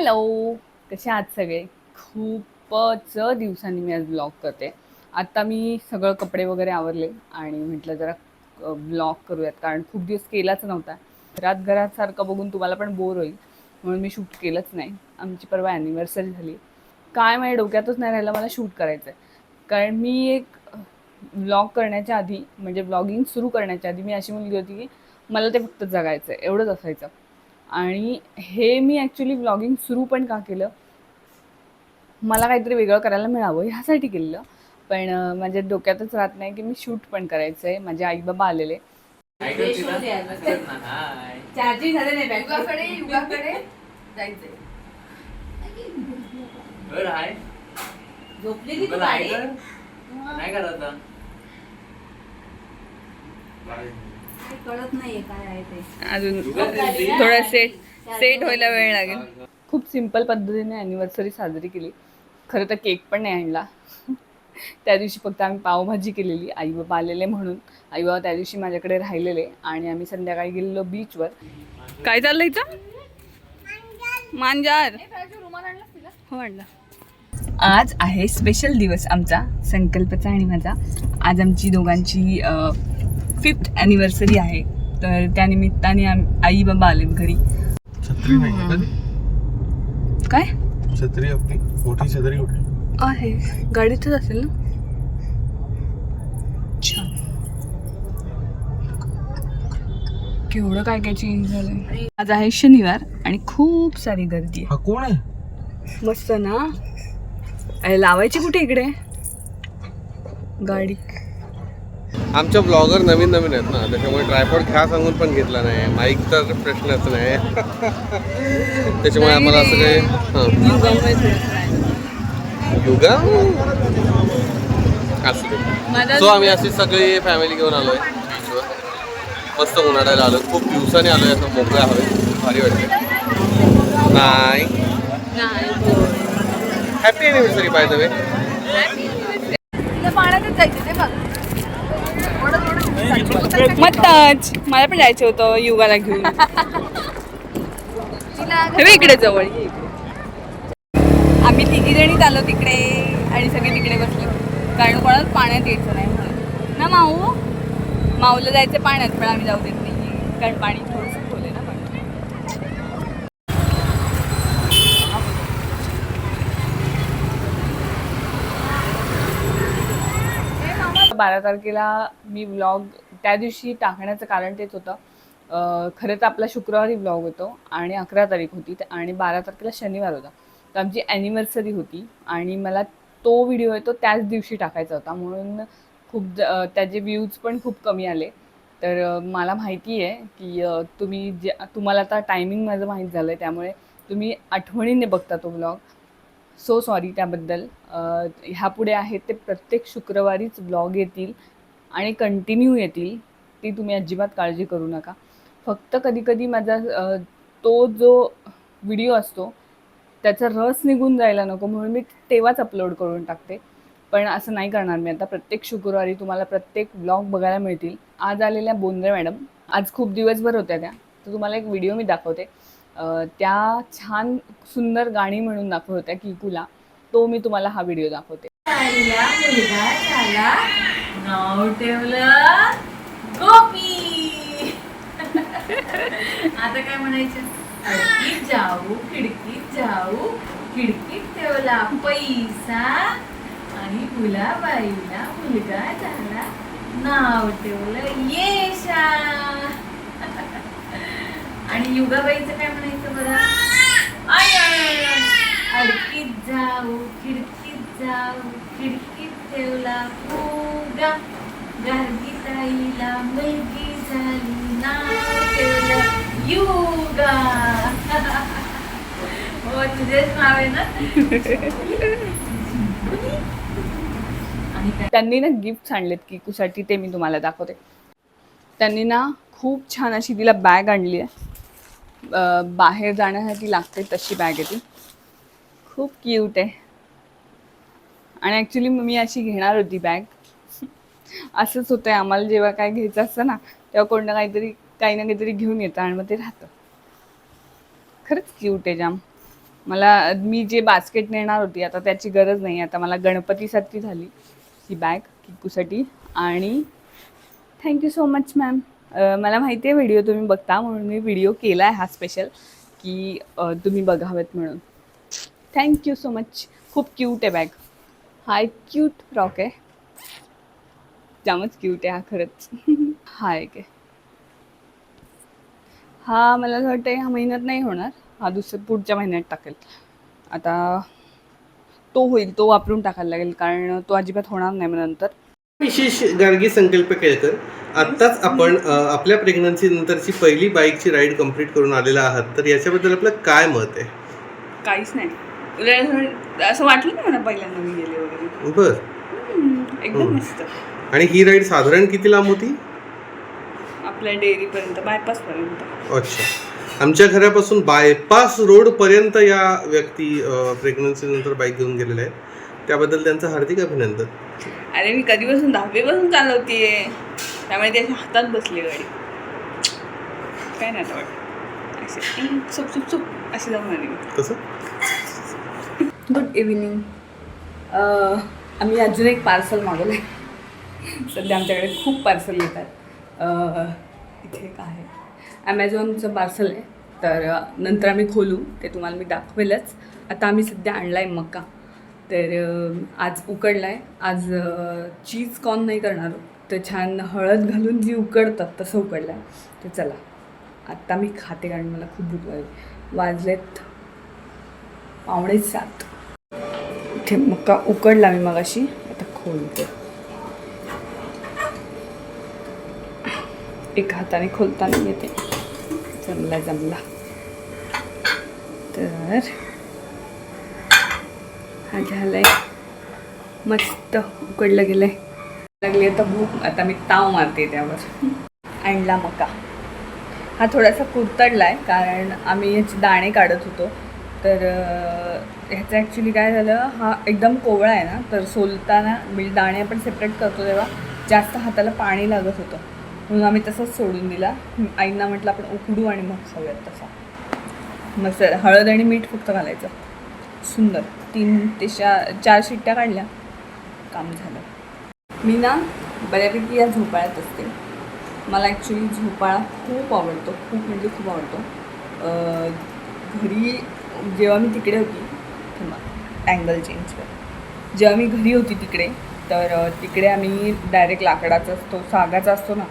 Hello कसे आहात सगळे? खूपच दिवसांनी मी आज ब्लॉग करते. आत्ता मी सगळं कपडे वगैरे आवरले आणि म्हटलं जरा ब्लॉग करूयात. कारण खूप दिवस केलाच नव्हता. घरात घरासारखं बघून तुम्हाला पण बोर होईल. म्हणून मी शूट केलंच नाही. आमची परवा ॲनिव्हर्सरी झाली. काय माझ्या डोक्यातच नाही राहिलं मला शूट करायचं आहे कारण मी एक ब्लॉग करण्याच्या आधी म्हणजे ब्लॉगिंग सुरू करण्याच्या आधी मी अशी मुलगी होती की मला ते फक्त जगायचं आहे एवढंच असायचं. आणि हे मी ॲक्च्युली ब्लॉगिंग सुरू पण का केलं? मला काहीतरी वेगळं करायला मिळावं ह्यासाठी केलेलं. पण माझ्या डोक्यातच राहत नाही की मी शूट पण करायचं आहे माझे आई बाबा आलेले. चार्जिंग झाले नाही युगाकडे युगाकडे. जायचंय. झोपली की तू नाही करत कळत नाहीये काय आहे ते. अजून थोडा सेट सेट व्हायला वेळ लागेल. खूप सिंपल पद्धतीने ॲनिव्हर्सरी साजरी केली. खरं तर केक पण नाही आणला. त्या दिवशी फक्त आम्ही पावभाजी केलेली आई बाबा आलेले म्हणून. आई बाबा त्या दिवशी माझ्याकडे राहिलेले आणि आम्ही संध्याकाळी गेलेलो बीचवर काय चाललंय इथं? मांजार. हो आणला. आज आहे स्पेशल दिवस आमचा संकल्पचा आणि माझा. आज आमची दोघांची फिफ्थ ॲनिव्हर्सरी आहे. तर त्यानिमित्ताने आम- आई बाबा आलेत घरी. छत्री नाही आहे का काय? छत्री आपली. मोठी छत्री कुठे आहे. गाडीतच असेल ना? केवढं काय काय चेंज झालंय. आज आहे शनिवार आणि खूप सारी गर्दी हा कोण आहे आहे? मस्त ना? अरे, लावायची कुठे इकडे? गाडी. आमच्या ब्लॉगर नवीन नवीन आहेत ना त्याच्यामुळे ट्रायपॉड घ्या सांगून पण घेतला नाही. माईक तर प्रश्नच नाही. त्याच्यामुळे आम्हाला असं काही हां. आहे. युगा? असू दे. सो आम्ही अशी सगळी फॅमिली घेऊन आलोय. बीचवर मस्त उन्हाळ्याला आलो खूप दिवसांनी आलोय असं मोकळ्या हवे भारी वाटते नाही. Happy anniversary by the way पाण्यातच जायचं ते बघ. मग मला पण जायचं होतं युगाला घेऊन. इकडे जवळ आम्ही तिघी जणीच आलो तिकडे आणि सगळे तिकडे बसलो. कारण कोणाला पाण्यात यायचं नाही म्हणून. ना माऊ? माऊला जायचं पाण्यात पण आम्ही जाऊ देत नाही कारण पाणी थोडंसं खोल आहे ना पण बारा तारखेला मी व्लॉग त्या दिवशी टाकण्याचं कारण तेच होतं. खरं तर आपला शुक्रवारी ब्लॉग होतो आणि अकरा तारीख होती आणि बारा तारखेला शनिवार होता. तर आमची ॲनिव्हर्सरी होती आणि मला तो व्हिडिओ आहे तो त्याच दिवशी टाकायचा होता. म्हणून खूप ज- त्याचे व्ह्यूज पण खूप कमी आले. तर मला माहिती आहे की तुम्ही जे तुम्हाला आता टायमिंग माझं माहीत झालं आहे त्यामुळे तुम्ही आठवणीने बघता तो ब्लॉग सो सॉरी त्याबद्दल. ह्यापुढे आहेत ते प्रत्येक शुक्रवारीच ब्लॉग येतील आणि कंटिन्यू येतील ती तुम्ही अजिबात काळजी करू नका. फक्त कधीकधी माझा तो जो व्हिडिओ असतो त्याचा रस निघून जायला नको म्हणून मी तेव्हाच अपलोड करून टाकते. पण असं नाही करणार मी आता. प्रत्येक शुक्रवारी तुम्हाला प्रत्येक ब्लॉग बघायला मिळतील. आज आलेल्या बोंद्रे मॅडम आज खूप दिवसभर होत्या त्या. तर तुम्हाला एक व्हिडिओ मी दाखवते. त्या छान सुंदर गाणी म्हणून दाखवत होत्या किकूला. तो मी तुम्हाला हा व्हिडिओ दाखवते. मुलगा झाला. नाव ठेवलं गोपी. आता काय म्हणायचं? खिडकीत जाऊ खिडकीत जाऊ खिडकीत ठेवला पैसा. आणि गुलाबाईला मुलगा झाला. नाव ठेवलं येशा. आणि युगाबाईचं काय म्हणायचं बरं. अडकीत जाऊ खिडकीत जाऊ खिडकीत ठेवला फुगा. गार्गीत आईला मुलगी झाली नाव ठेवलं युगा. हो तुझेच नाव आहे ना? त्यांनी ना गिफ्ट आणलेत किकूसाठी ते मी तुम्हाला दाखवते. त्यांनी ना खूप छान अशी तिला बॅग आणली आहे. बाहेर जाण्यासाठी लागते तशी बॅग आहे ती. खूप क्यूट आहे. आणि ॲक्च्युली मी अशी घेणार होती बॅग असंच होतं आहे आम्हाला जेव्हा काय घ्यायचं असतं ना तेव्हा कोण काहीतरी काही ना काहीतरी घेऊन येतं आणि मग ते राहतं. खरंच क्यूट आहे जाम. मला मी जे बास्केट नेणार होती आता त्याची गरज नाही आता मला गणपतीसाठी झाली ही बॅग किकूसाठी. आणि थँक्यू सो मच मॅम मला माहिती आहे व्हिडिओ तुम्ही बघता म्हणून मी व्हिडिओ केला आहे हा स्पेशल की तुम्ही बघावेत म्हणून. थँक्यू सो मच खूप क्यूट आहे बॅग हा क्यूट फ्रॉक आहे. जामच क्यूट आहे हा खरंच. हाय काय हा मला असं वाटतं ह्या महिन्यात नाही होणार. हा दुसऱ्या पुढच्या महिन्यात टाकेल. आता तो होईल तो वापरून टाकायला लागेल कारण तो अजिबात होणार नाही मग नंतर. विशेष गार्गी संकल्प केळकर आत्ताच आपण आपल्या प्रेग्नन्सी नंतरची पहिली बाईकची राईड कंप्लीट करून आलेला आहात. तर याच्याबद्दल आपलं काय मत आहे? काहीच नाही. असं- वाटलं नाही मला पहिल्यांदा मी गेले वगैरे? बर. एकदम. मस्त. आणि ही राईड साधारण किती लांब होती? आपल्या डेअरीपर्यंत बायपासपर्यंत. अच्छा. आमच्या घरापासून बायपास रोड पर्यंत या व्यक्ती प्रेग्नन्सी नंतर बाईक घेऊन गेलेल्या आहेत. त्याबद्दल त्यांचं हार्दिक अभिनंदन. अरे मी कधीपासून दहावीपासून चालवतीये? त्यामुळे त्याच्या हातात बसली गाडी. काय नाही आता वाटत. असे "हम्म, सुप सुप सुप अशी जाऊन आली कसं? गुड इव्हिनिंग आम्ही अजून एक पार्सल मागवलं आहे सध्या आमच्याकडे खूप पार्सल येतात. इथे एक आहे. ॲमेझॉनचं पार्सल आहे. तर नंतर आम्ही खोलू. ते तुम्हाला मी दाखवेलच. आता आम्ही सध्या आणला आहे मक्का. तर आज उकडला आहे आज चीज कॉर्न नाही करणार तर छान हळद घालून जी उकडतात तसं उकडलं. आहे तर चला आत्ता मी खाते कारण मला खूप भूक लागली. वाजलेत पावणे सात. इथे मका उकडला मी मगाशी आता खोलते. एक हाताने खोलताना येते. जमला जमला. तर हा झालाय मस्त उकडलं गेलं आहे लागली आता भूक. आता मी ताव मारते त्यावर. आणला मका. हा थोडासा कुरतडला आहे कारण आम्ही ह्याचे दाणे काढत होतो. तर ह्याचं ॲक्च्युली काय झालं हा एकदम कोवळा आहे ना तर सोलताना मी दाणे आपण सेपरेट करतो तेव्हा जास्त हाताला पाणी लागत होतं. म्हणून आम्ही तसंच सोडून दिला. आईंना म्हटलं आपण उकडू आणि मग खाऊयात तसा. मस्त हळद आणि मीठ फक्त घालायचं. सुंदर. तीन ते चार शिट्ट्या काढल्या. काम झालं. मी ना बऱ्यापैकी या झोपाळ्यात असते. मला ॲक्च्युली झोपाळा खूप आवडतो खूप म्हणजे खूप आवडतो. घरी जेव्हा मी तिकडे होती थांबा अँगल चेंज कर. जेव्हा मी घरी होती तिकडे तर तिकडे आम्ही डायरेक्ट लाकडाचा असतो सागाचा असतो ना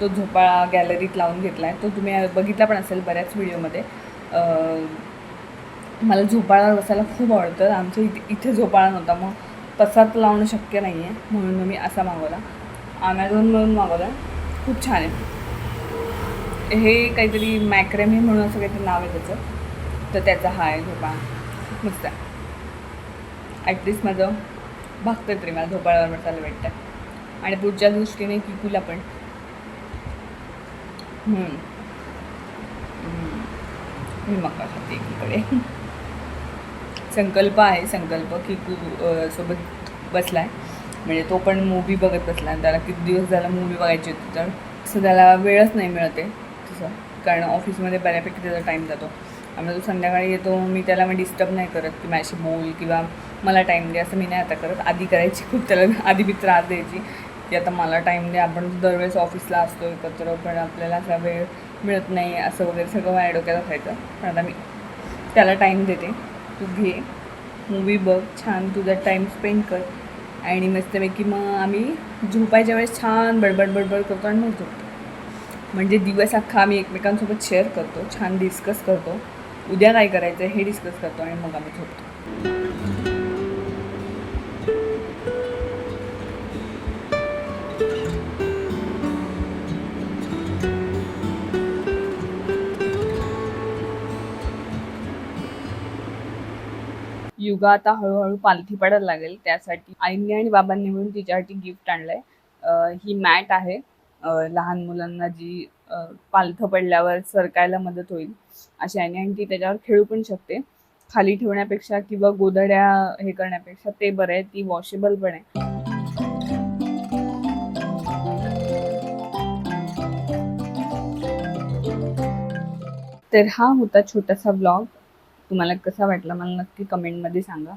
तो झोपाळा गॅलरीत लावून घेतला आहे तो तुम्ही बघितला पण असेल बऱ्याच व्हिडिओमध्ये मला झोपाळा बसायला खूप आवडतं. आमच्या इथे इथे झोपाळा नव्हता मग तसाच लावणं शक्य नाही आहे म्हणून मी असा मागवला. ॲमेझॉनमधून मागवला. खूप छान आहे. हे काहीतरी मॅक्रेमी म्हणून असं काहीतरी नाव आहे त्याचं. तर त्याचा हा आहे झोपाळा खूप मस्त आहे. ॲटलिस्ट माझं भागतं तरी मला झोपाळ्यावर बसायला भेटतं आणि पुढच्या दृष्टीने किकूला पण. मी मका खाते एकीकडे संकल्प आहे संकल्प किकू अ, सोबत आहे म्हणजे तो पण मूवी बघत बसला त्याला किती दिवस झाला मूवी बघायची होती तर तसं त्याला वेळच नाही मिळत आहे तसं. कारण ऑफिसमध्ये बऱ्यापैकी त्याचा टाईम जातो. आम्ही तो संध्याकाळी येतो मी त्याला म्हणजे मग डिस्टर्ब नाही करत की माझ्याशी बोल किंवा मला टाईम दे असं मी नाही आता करत. आधी करायची खूप त्याला आधी मी त्रास द्यायची की आता मला टाईम दे. आपण दरवेळेस ऑफिसला असतो एकत्र पण आपल्याला असा वेळ मिळत नाही असं वगैरे सगळं माझ्या डोक्यात असायचं. पण आता मी त्याला टाईम देते. तू घे. मूवी बघ छान तुझा टाईम स्पेंड कर. आणि मस्तपैकी मग आम्ही झोपायच्या वेळेस छान बडबड बडबड करतो आणि मग झोपतो. म्हणजे दिवस अख्खा आम्ही एकमेकांसोबत शेअर करतो छान डिस्कस करतो. उद्या काय करायचं हे डिस्कस करतो आणि मग आम्ही झोपतो. युगा आता हळूहळू पालथी पडायला लागेल. त्यासाठी आईंनी आणि बाबांनी मिळून तिच्यासाठी गिफ्ट आणलंय. ही मॅट आहे. लहान मुलांना जी पालथं पडल्यावर सरकायला मदत होईल अशी आईने आणि ती त्याच्यावर खेळू पण शकते. खाली ठेवण्यापेक्षा किंवा गोधड्या हे करण्यापेक्षा ते बरं आहे. ती वॉशेबल पण आहे. तर हा होता छोटासा ब्लॉग तुम्हाला कसा वाटला? मला नक्की कमेंटमध्ये सांगा.